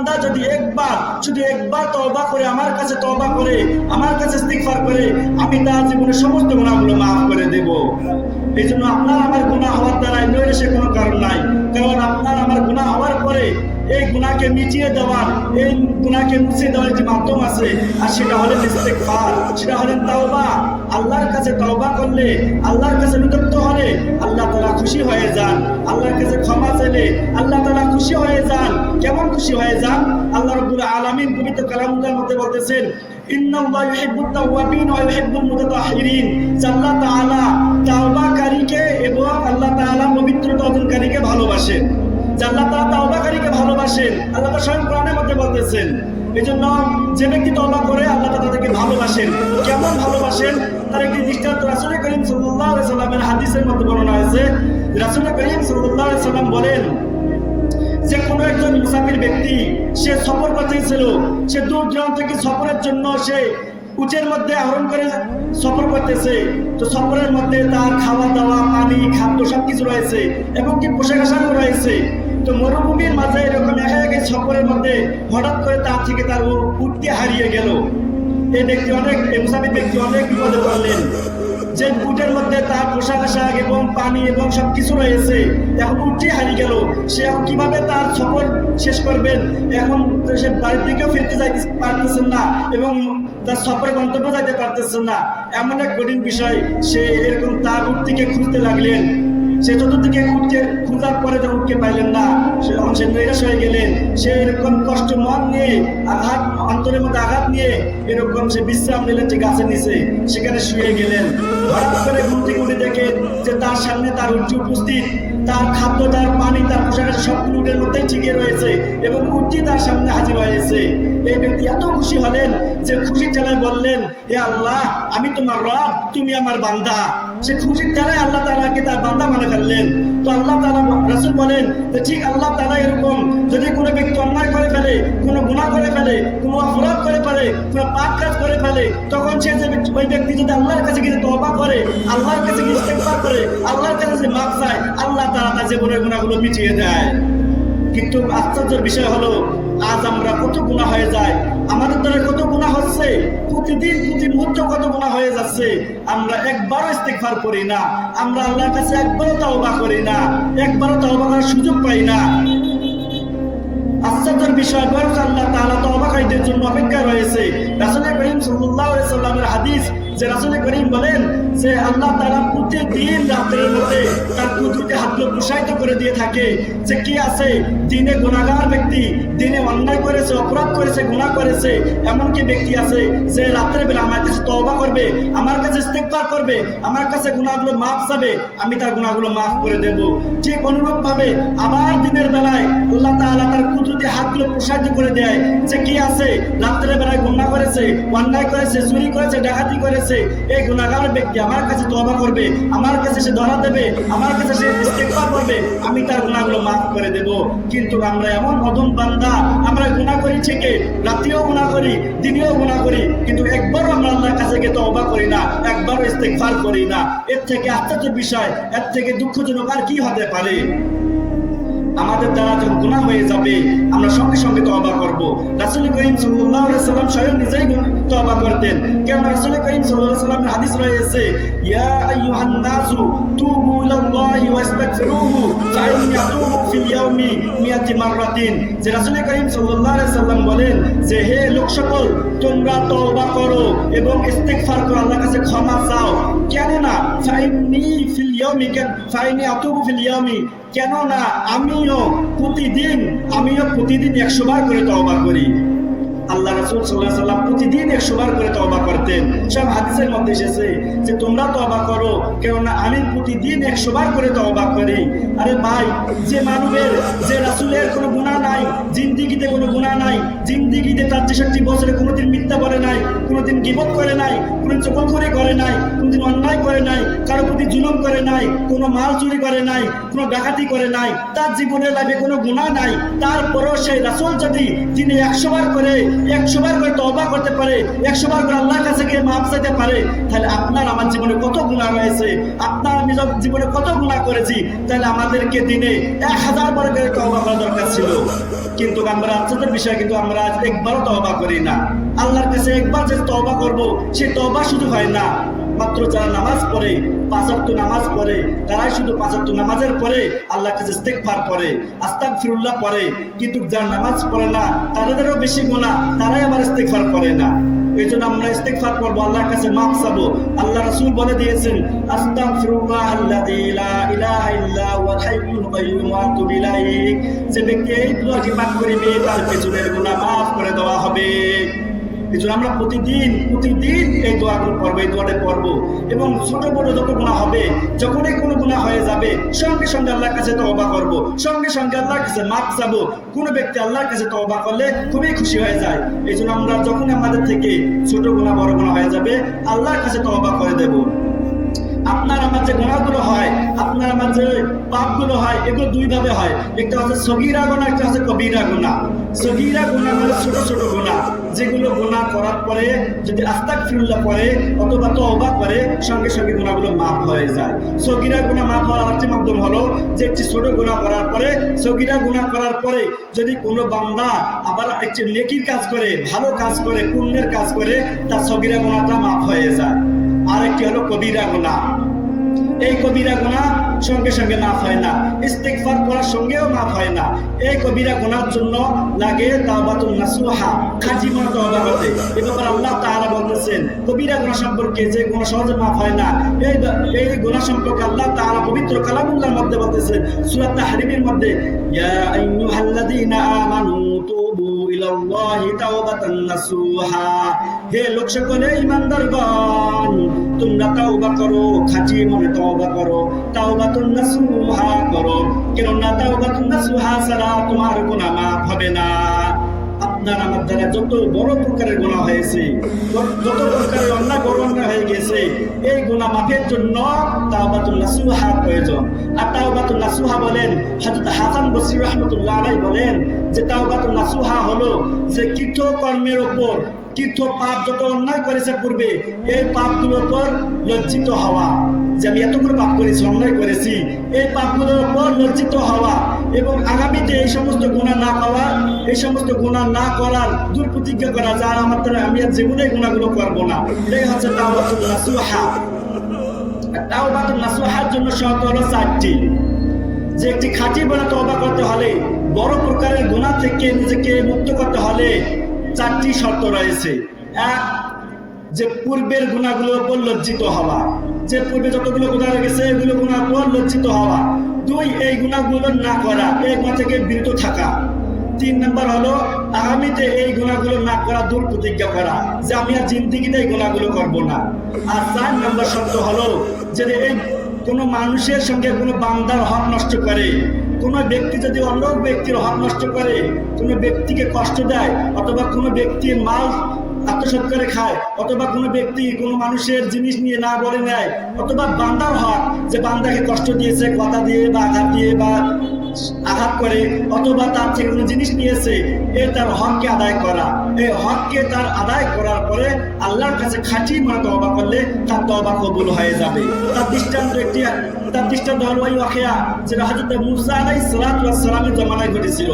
বান্দা যদি একবার শুধু একবার তবা করে, আমার কাছে তবা করে, আমার কাছে ইস্তিগফার করে, আমি তার জীবনের সমস্ত গুণাগুলো মাফ করে দেব। এই জন্য আপনার আমার গুণা হওয়ার দ্বারাই নইলে সে কোনো কারণ নাই। কারণ আপনার আমার গুণা হওয়ার পরে এই গুণাকে মিটিয়ে দেওয়ার এই গুণাকে মুছে দেওয়ার যে মাধ্যম আছে, আর সেটা হলেন সেটা হলেন তাওবা। আল্লাহর কাছে তাওবা করলে, আল্লাহর কাছে অনুতপ্ত হলে, আল্লাহ তাআলা খুশি হয়ে যান। আল্লাহর কাছে ক্ষমা চাইলে, আল্লাহ তাআলা খুশি হয়ে যান। কেমন খুশি হয়ে যান? আল্লাহ রাব্বুল আলামিন পবিত্র কালামুল্লাহর মধ্যে বলতেছেন আল্লাহ তাআলা তাওবাকারীকে এবং আল্লাহ তাআলা পবিত্রতা অর্জনকারীকে ভালোবাসেন যে ভালোবাসেন, আল্লাহ তাআলা স্বয়ং কোরআনের মধ্যে বলতেছেন এই জন্য যে ব্যক্তি তওবা করে, আল্লাহ তাআলা তাদেরকে ভালোবাসেন। কেমন ভালোবাসেন? তার একটি দৃষ্টান্ত রাসূল করিম আলাইহি সাল্লামের হাদিসের মধ্যে বর্ণনা হয়েছে রাসূল করিম সাল্লাল্লাহু সাল্লাম বলেন, যে কোনো একজন মুসাফির ব্যক্তি, সে সফর করতেছিল সে দূর দূরান্ত থেকে সফরের জন্য সে উচের মধ্যে আহরণ করে সফর করতেছে। তো সফরের মধ্যে তার খাওয়া দাওয়া, পানি, খাদ্য সবকিছু রয়েছে, এবং কি পোশাক আশাকও রয়েছে। তো মরুভূমির মাঝে এরকম একা একা সফরের মধ্যে, হঠাৎ করে তার থেকে তার ও উঠতে হারিয়ে গেল। এই ব্যক্তি অনেক মুসাফির ব্যক্তি অনেক বিপদে পড়লেন। যে উটের মধ্যে তার পোশাক আশাক এবং পানি এবং সবকিছু রয়েছে এখন উঠে হারিয়ে গেল। সে এখন কীভাবে তার সফর শেষ করবেন? এখন সে বাড়ির দিকেও ফিরতে যাইতে পারতেছেন না এবং তার সফরে গন্তব্য যাইতে পারতেছেন না। এমন এক কঠিন বিষয়, সে এরকম তার উঠ থেকে খুঁজতে লাগলেন। সে চতুর্দিকে উঠতে খোঁজার পরে যখন উঠতে পাইলেন না, সে সে নিরাশ হয়ে গেলেন। সে এরকম কষ্ট মন নিয়ে, আঘাত, অন্তরের মধ্যে আঘাত নিয়ে, এরকম সে বিশ্রাম নিলেন যে গাছের নিচে। সেখানে শুয়ে গেলেন। হঠাৎ করে ঘুরতে ঘুরে দেখেন দেখে যে তার সামনে তার উঠছে উপস্থিত। তার খাদ্য, তার পানি, তার পোশাক আশাক সব উটের মধ্যেই ঠিকই রয়েছে এবং উঠটি তার সামনে হাজির হয়েছে। এই ব্যক্তি এত খুশি হলেন যে খুশির ঠেলায় বললেন, হে আল্লাহ, আমি তোমার রব, তুমি আমার বান্দা। সে খুশির ঠেলায় আল্লাহ তাআলাকে তার বান্দা মনে করলেন। তো আল্লাহ তাআলা রাসূল বলেন যে, ঠিক আল্লাহ তাআলা এরকম, যদি কোনো ব্যক্তি অন্যায় করে ফেলে, কোনো গুনাহ করে ফেলে, কোনো অপরাধ করে ফেলে, কোনো পাপ কাজ করে ফেলে, তখন সে যে ওই ব্যক্তি যদি আল্লাহর কাছে গিয়ে তওবা করে, আল্লাহর কাছে ইস্তেগফার করে, আল্লাহর কাছে মাফ চায়, আল্লাহ তাআলা তার জীবনের গুনাহগুলো মিটিয়ে দেয়। কিন্তু আশ্চর্যের বিষয় হলো, আজ আমরা কত গুণা হয়ে যায় আমাদের দ্বারা কত গুণা হচ্ছে? প্রতিদিন, প্রতি মুহূর্ত কত গুণা হয়ে যাচ্ছে? আমরা একবারও ইস্তেগফার করি না। আমরা আল্লাহর কাছে একবারও তাওবা করি না। একবারও তাওবা করার সুযোগ পাই না। আশ্চর্যের বিষয় বরং আল্লাহ তাআলা তওবাকারীদের জন্য অপেক্ষা রয়েছে। রাসূল সাল্লাল্লাহু আলাইহি সাল্লামের হাদিস যে রাসূল করিম বলেন যে আল্লাহ তাআলা প্রতিদিন রাতের মধ্যে তার প্রসারিত করে দিয়ে থাকে। যে কি আছে? দিনে গুনাহগার ব্যক্তি, দিনে অন্যায় করেছে, অপরাধ করেছে, গুনাহ করেছে এমন কি ব্যক্তি আছে যে রাতের বেলা আমার কাছে তওবা করবে, আমার কাছে ইস্তেগফার করবে, আমার কাছে গুনাহগুলো মাফ চাবে, আমি তার গুনাহগুলো মাফ করে দেব। ঠিক অনুরূপ ভাবে আবার দিনের বেলায় আল্লাহ তাআলা তার কুদরতি হাতগুলো প্রসারিত করে দেয়। যে কি আছে? রাত্রের বেলায় গুণা করেছে, অন্যায় করেছে, চুরি করেছে, ডাকাতি করেছে এই গুনাহগার ব্যক্তি আমার কাছে তওবা করবে, আমার কাছে সে ধরা দেবে, আমার কাছে সে ইস্তেগফার করবে, আমি তার গুনাহগুলো মাফ করে দেব। কিন্তু আমরা এমন অদম বান্দা, আমরা গুনাহ করি ঠিকই রাত্রিও গুনাহ করি, দিনেও গুনাহ করি, কিন্তু একবারও আমরা আল্লাহর কাছে গিয়ে তওবা করি না, একবারও ইস্তেগফার করি না। এর থেকে আশ্চর্যের বিষয়, এর থেকে দুঃখজনক আর কি হতে পারে? আমাদের দ্বারা যখন গুনাহ হয়ে যাবে, আমরা সঙ্গে সঙ্গে তওবা করব। রাসূল করিম আলাইহি সাল্লাম স্বয়ং নিজেই তওবা করতেন। কেন রাসূল করিম আলাইহি সাল্লামের হাদিস রয়েছে, ইয়া তুবু ইয়াউমি মিয়াতি মাররাতিন। যে রাসূল করিম সাল্লাল্লাহু আলাইহি সাল্লাম বলেন যে, হে লোক সকল তোমরা তওবা করো এবং ইস্তেগফার করো, আল্লাহর কাছে ক্ষমা চাও। কেন না ফাইনি ফিল ইয়ামি কেন ফাইনি আতুবু ফিল ইয়ামি কেননা, আমিও প্রতিদিন আমিও প্রতিদিন একশো বার করে তওবা করি। আল্লাহ রাসূল আলাইহি সাল্লাম প্রতিদিন একশো বার করে তওবা করতেন। সব হাদিসের মধ্যে এসেছে যে, তোমরা তওবা করো, কেননা আমি প্রতিদিন একশো বার করে তওবা করি। আরে ভাই, যে মানবের, যে রাসূলের কোনো গুনাহ নাই, জিন্দিগিতে কোনো গুনাহ নাই, জিন্দিগিতে তার তেষট্টি বছরে কোনোদিন মিথ্যা বলে নাই, কোনোদিন গিবত করে নাই কোনো চকলখড়ি করে করে নাই, কোনোদিন অন্যায় করে নাই, কারও প্রতি জুলুম করে নাই, কোনো মাল চুরি করে নাই, কোনো ডাকাতি করে নাই, তার জীবনের লাইফে কোনো গুনাহ নাই, তারপরও সেই রাসুল যদি তিনি একশো বার করে একশো বার করে তবা করতে পারে একশোবার করে আল্লাহর কাছে গিয়ে মাপ চাইতে পারে, তাহলে আপনার আমার জীবনে কত গুণা রয়েছে, আপনার নিজের জীবনে কত গুণা করেছি, তাহলে আমাদেরকে দিনে এক হাজার বার করে তবা করা দরকার ছিল। কিন্তু আমরা বিষয়ে বিষয়, কিন্তু আমরা আজ একবারও তবা করি না। আল্লাহর কাছে একবার যে তবা করব, সে তবা শুধু হয় না। মাত্র যারা নামাজ পড়ে পাঁচাত্ত নামাজ পড়ে, তারাই শুধু পাঁচাত্ত নামাজের পরে আল্লাহর কাছে ইস্তেগফার করে আস্তাক ফিরুল্লাহ পড়ে। কিন্তু যারা নামাজ পড়ে না, তাদেরও বেশি গোনা তারাই আবার ইস্তেগফার করে না। এই জন্য আমরা ইস্তেগফার করব, আল্লাহর কাছে মাফ চাবো। আল্লাহ রাসূল বলে দিয়েছেন, আস্তাগফিরুল্লাহ আল্লাযী লা ইলাহা ইল্লা হুয়াল হাইয়ুল কাইয়্যুম ওয়া যে ব্যক্তি এই দোয়াটি পাঠ করিবে তার পেছনের গুনাহ মাফ করে এই আমরা প্রতিদিন প্রতিদিন এই দোয়াগুলো পড়ব, এই দোয়াটা পড়ব। এবং ছোট বড় যত গুণা হবে, যখনই কোনো গুণা হয়ে যাবে, সঙ্গে সঙ্গে আল্লাহর কাছে তওবা করব। সঙ্গে সঙ্গে আল্লাহর কাছে মাপ চাবো। কোনো ব্যক্তি আল্লাহর কাছে তওবা করলে খুবই খুশি হয়ে যায়। এই জন্য আমরা যখন আমাদের থেকে ছোট গুণা বড় গুণা হয়ে যাবে, আল্লাহর কাছে তওবা করে দেবো। আপনার আমার যে গুণাগুলো হয়, আপনার আমার যে পাপগুলো হয়, এগুলো দুই ভাবে হয়। একটা হচ্ছে সগিরা গুণা একটা হচ্ছে কবিরা গুণা সগিরা গুণা মানে ছোট ছোট গুণা যেগুলো গোনা করার পরে, যদি আস্তাক ফিরুল্লাহ পরে অথবা তওবা করে, সঙ্গে সঙ্গে গোনাগুলো মাফ হয়ে যায়। সগিরা গুণা মাফ হওয়ার আরেকটি মাধ্যম হলো যে একটি ছোট গুণা করার পরে, সগিরা গুণা করার পরে যদি কোনো বান্দা আবার একটি নেকির কাজ করে, ভালো কাজ করে, পুণ্যের কাজ করে, তার সগিরা গুণাটা মাফ হয়ে যায়। আরেকটি হলো কবিরা গুণা এই কবিরা গুণা সঙ্গে সঙ্গে মাফ হয় না। ইস্তেগফার করার সঙ্গেও মাফ হয় না। এই কবিরা গোনার জন্য লাগে নাসুহা তওবা ব্যাপারে আল্লাহ তাআলা বলতেছেন, কবিরা গোনা সম্পর্কে যে গোনা সহজে মাফ হয় না। এই এই গোনা সম্পর্কে আল্লাহ তাআলা পবিত্র কালামুল্লাহর মধ্যে বলতেছেন, সূরা তাহরিমের মধ্যে, ইয়া আমানু ইলাল্লাহি তাওবাতান নাসুহা। হে লোক সকলে ইমানদারগণ তোমরা তাওবা করো, খাঁটি মনে তওবা করো, তাওবাতুন নাসুহা করো। কেননা তাওবাতুন নাসুহা ছাড়া তোমার গুনাহ মাফ হবে না। আপনার আমার দ্বারা যত বড় প্রকারের গুণা হয়েছে, যত প্রকারের হয়ে গেছে, এই গুণা মাফের জন্য তাওবাতুল্লাহ সুহা প্রয়োজন। আর তাওবাতুল্লাহ সুহা বলেন হাসান বলেন যে তাওবাতুল্লাহ সুহা হলো যে কৃত কর্মের উপর তীর্থ পাপ যত অন্যায় করেছে পূর্বে, এই পাপগুলোর উপর লজ্জিত হওয়া। যে আমি এতগুলো পাপ করেছি, অন্যায় করেছি, এই পাপগুলোর উপর লজ্জিত হওয়া। এবং আগামীতে এই সমস্ত গুণা না পাওয়া, এই সমস্ত গুণা না করার দুর্প্রতিজ্ঞা করা যার আমার দ্বারা আমি আর জীবনে গুণাগুলো করব না। এটাই হচ্ছে তাওবাতুল নাসুহা। তাওবাতুল নাসুহার জন্য শর্ত হলো চারটি। যে একটি খাঁটি বলে তওবা করতে হলে, বড় প্রকারের গুণা থেকে নিজেকে মুক্ত করতে হলে চারটি শর্ত রয়েছে। এক, যে পূর্বের গুণাগুলোর উপর লজ্জিত হওয়া। যে পূর্বে যতগুলো গুণা গেছে এগুলো গুণার উপর লজ্জিত হওয়া। দুই এই গুণাগুলো না করা, এই গুণা থেকে বিরত থাকা। তিন নম্বর হলো, আগামীতে এই গুণাগুলো না করা দূর প্রতিজ্ঞা করা, যে আমি আর জিন্দিগিতে এই গুণাগুলো করব না। আর চার নম্বর শব্দ হলো যে এই কোনো মানুষের সঙ্গে কোনো বান্দার হক নষ্ট করে, কোনো ব্যক্তি যদি অন্য ব্যক্তির হক নষ্ট করে, কোনো ব্যক্তিকে কষ্ট দেয় অথবা কোনো ব্যক্তির মাল আত্মসাৎ করে খায়, অথবা কোনো ব্যক্তি কোনো মানুষের জিনিস নিয়ে না বলে নেয়, অথবা বান্দার হক, যে বান্দাকে কষ্ট দিয়েছে, কথা দিয়ে বা আঘাত দিয়ে বা আঘাত করে, অথবা তার থেকে কোনো জিনিস নিয়েছে, এ তার হককে আদায় করা। এই হককে তার আদায় করার পরে আল্লাহর কাছে খাঁটি মনে তবা করলে তার তবা কবুল হয়ে যাবে। তার দৃষ্টান্ত একটি, তার দৃষ্টান্ত হল ওই ওয়াকিয়া যেটা হজরত মুসা আলাই সালামের জমানায় ঘটেছিল।